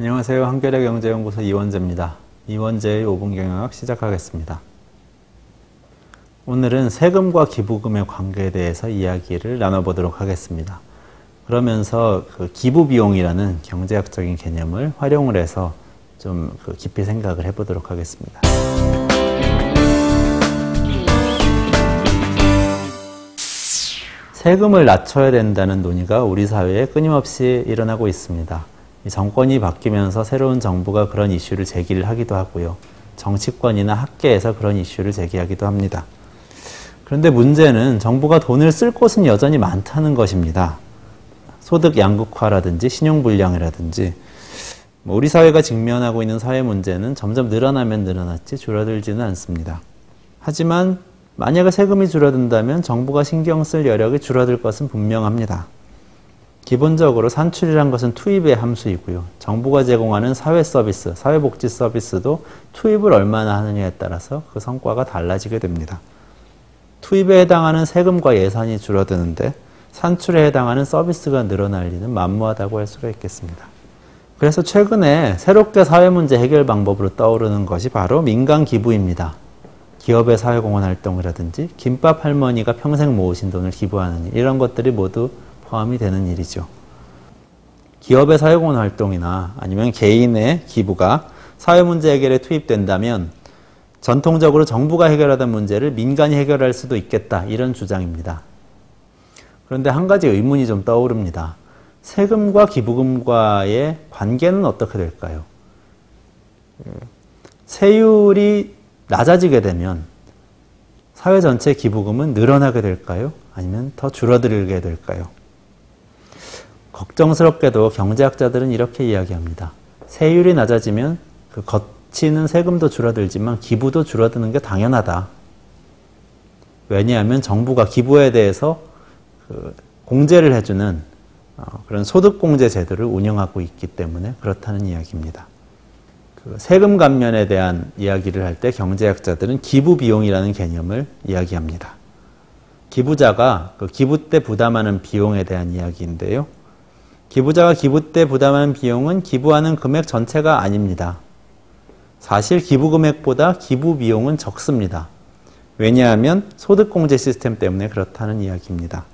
안녕하세요. 한겨레 경제연구소 이원재입니다. 이원재의 5분 경영학 시작하겠습니다. 오늘은 세금과 기부금의 관계에 대해서 이야기를 나눠보도록 하겠습니다. 그러면서 그 기부 비용이라는 경제학적인 개념을 활용을 해서 좀 그 깊이 생각을 해보도록 하겠습니다. 세금을 낮춰야 된다는 논의가 우리 사회에 끊임없이 일어나고 있습니다. 정권이 바뀌면서 새로운 정부가 그런 이슈를 제기를 하기도 하고요. 정치권이나 학계에서 그런 이슈를 제기하기도 합니다. 그런데 문제는 정부가 돈을 쓸 곳은 여전히 많다는 것입니다. 소득 양극화라든지 신용불량이라든지 뭐 우리 사회가 직면하고 있는 사회 문제는 점점 늘어나면 늘어났지 줄어들지는 않습니다. 하지만 만약에 세금이 줄어든다면 정부가 신경 쓸 여력이 줄어들 것은 분명합니다. 기본적으로 산출이란 것은 투입의 함수이고요. 정부가 제공하는 사회 서비스, 사회복지 서비스도 투입을 얼마나 하느냐에 따라서 그 성과가 달라지게 됩니다. 투입에 해당하는 세금과 예산이 줄어드는데 산출에 해당하는 서비스가 늘어날 리는 만무하다고 할 수가 있겠습니다. 그래서 최근에 새롭게 사회 문제 해결 방법으로 떠오르는 것이 바로 민간 기부입니다. 기업의 사회공헌 활동이라든지 김밥 할머니가 평생 모으신 돈을 기부하는 일, 이런 것들이 모두 포함이 되는 일이죠. 기업의 사회공헌 활동이나 아니면 개인의 기부가 사회 문제 해결에 투입된다면 전통적으로 정부가 해결하던 문제를 민간이 해결할 수도 있겠다 이런 주장입니다. 그런데 한 가지 의문이 좀 떠오릅니다. 세금과 기부금과의 관계는 어떻게 될까요? 세율이 낮아지게 되면 사회 전체 기부금은 늘어나게 될까요? 아니면 더 줄어들게 될까요? 걱정스럽게도 경제학자들은 이렇게 이야기합니다. 세율이 낮아지면 그 거치는 세금도 줄어들지만 기부도 줄어드는 게 당연하다. 왜냐하면 정부가 기부에 대해서 그 공제를 해주는 어, 그런 소득공제 제도를 운영하고 있기 때문에 그렇다는 이야기입니다. 그 세금 감면에 대한 이야기를 할 때 경제학자들은 기부 비용이라는 개념을 이야기합니다. 기부자가 그 기부 때 부담하는 비용에 대한 이야기인데요. 기부자가 기부 때 부담하는 비용은 기부하는 금액 전체가 아닙니다. 사실 기부 금액보다 기부 비용은 적습니다. 왜냐하면 소득공제 시스템 때문에 그렇다는 이야기입니다.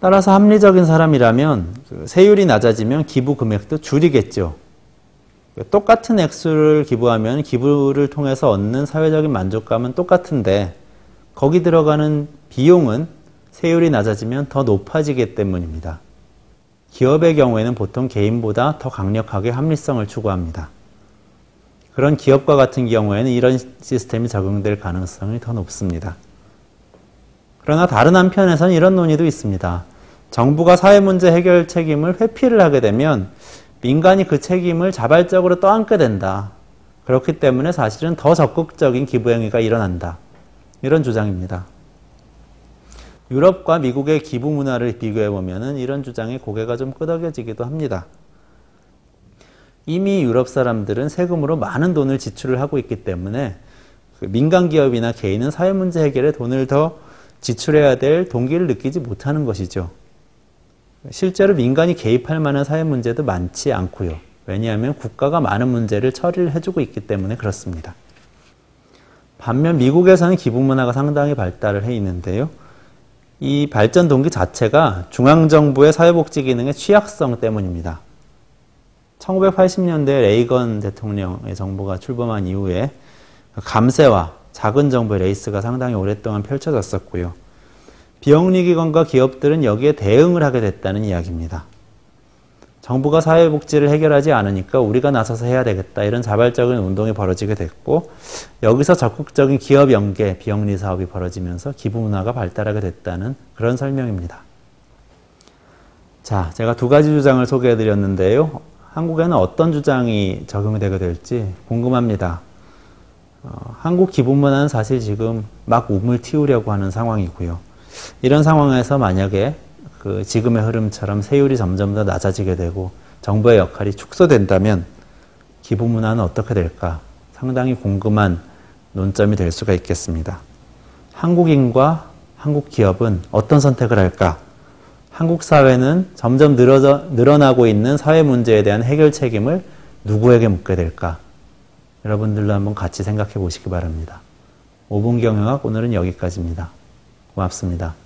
따라서 합리적인 사람이라면 그 세율이 낮아지면 기부 금액도 줄이겠죠. 똑같은 액수를 기부하면 기부를 통해서 얻는 사회적인 만족감은 똑같은데 거기 들어가는 비용은 세율이 낮아지면 더 높아지기 때문입니다. 기업의 경우에는 보통 개인보다 더 강력하게 합리성을 추구합니다. 그런 기업과 같은 경우에는 이런 시스템이 적용될 가능성이 더 높습니다. 그러나 다른 한편에서는 이런 논의도 있습니다. 정부가 사회 문제 해결 책임을 회피를 하게 되면 민간이 그 책임을 자발적으로 떠안게 된다. 그렇기 때문에 사실은 더 적극적인 기부 행위가 일어난다. 이런 주장입니다. 유럽과 미국의 기부 문화를 비교해 보면 이런 주장에 고개가 좀 끄덕여지기도 합니다. 이미 유럽 사람들은 세금으로 많은 돈을 지출을 하고 있기 때문에 그 민간 기업이나 개인은 사회 문제 해결에 돈을 더 지출해야 될 동기를 느끼지 못하는 것이죠. 실제로 민간이 개입할 만한 사회 문제도 많지 않고요. 왜냐하면 국가가 많은 문제를 처리를 해주고 있기 때문에 그렇습니다. 반면 미국에서는 기부 문화가 상당히 발달을 해 있는데요. 이 발전 동기 자체가 중앙정부의 사회복지 기능의 취약성 때문입니다. 1980년대 레이건 대통령의 정부가 출범한 이후에 감세와 작은 정부의 레이스가 상당히 오랫동안 펼쳐졌었고요. 비영리기관과 기업들은 여기에 대응을 하게 됐다는 이야기입니다. 정부가 사회복지를 해결하지 않으니까 우리가 나서서 해야 되겠다 이런 자발적인 운동이 벌어지게 됐고 여기서 적극적인 기업 연계 비영리 사업이 벌어지면서 기부 문화가 발달하게 됐다는 그런 설명입니다. 자, 제가 두 가지 주장을 소개해 드렸는데요. 한국에는 어떤 주장이 적용이 되게 될지 궁금합니다. 어, 한국 기부 문화는 사실 지금 막 우물 틔우려고 하는 상황이고요. 이런 상황에서 만약에 그 지금의 흐름처럼 세율이 점점 더 낮아지게 되고 정부의 역할이 축소된다면 기부 문화는 어떻게 될까? 상당히 궁금한 논점이 될 수가 있겠습니다. 한국인과 한국 기업은 어떤 선택을 할까? 한국 사회는 점점 늘어져, 늘어나고 있는 사회 문제에 대한 해결 책임을 누구에게 묻게 될까? 여러분들도 한번 같이 생각해 보시기 바랍니다. 5분 경영학 오늘은 여기까지입니다. 고맙습니다.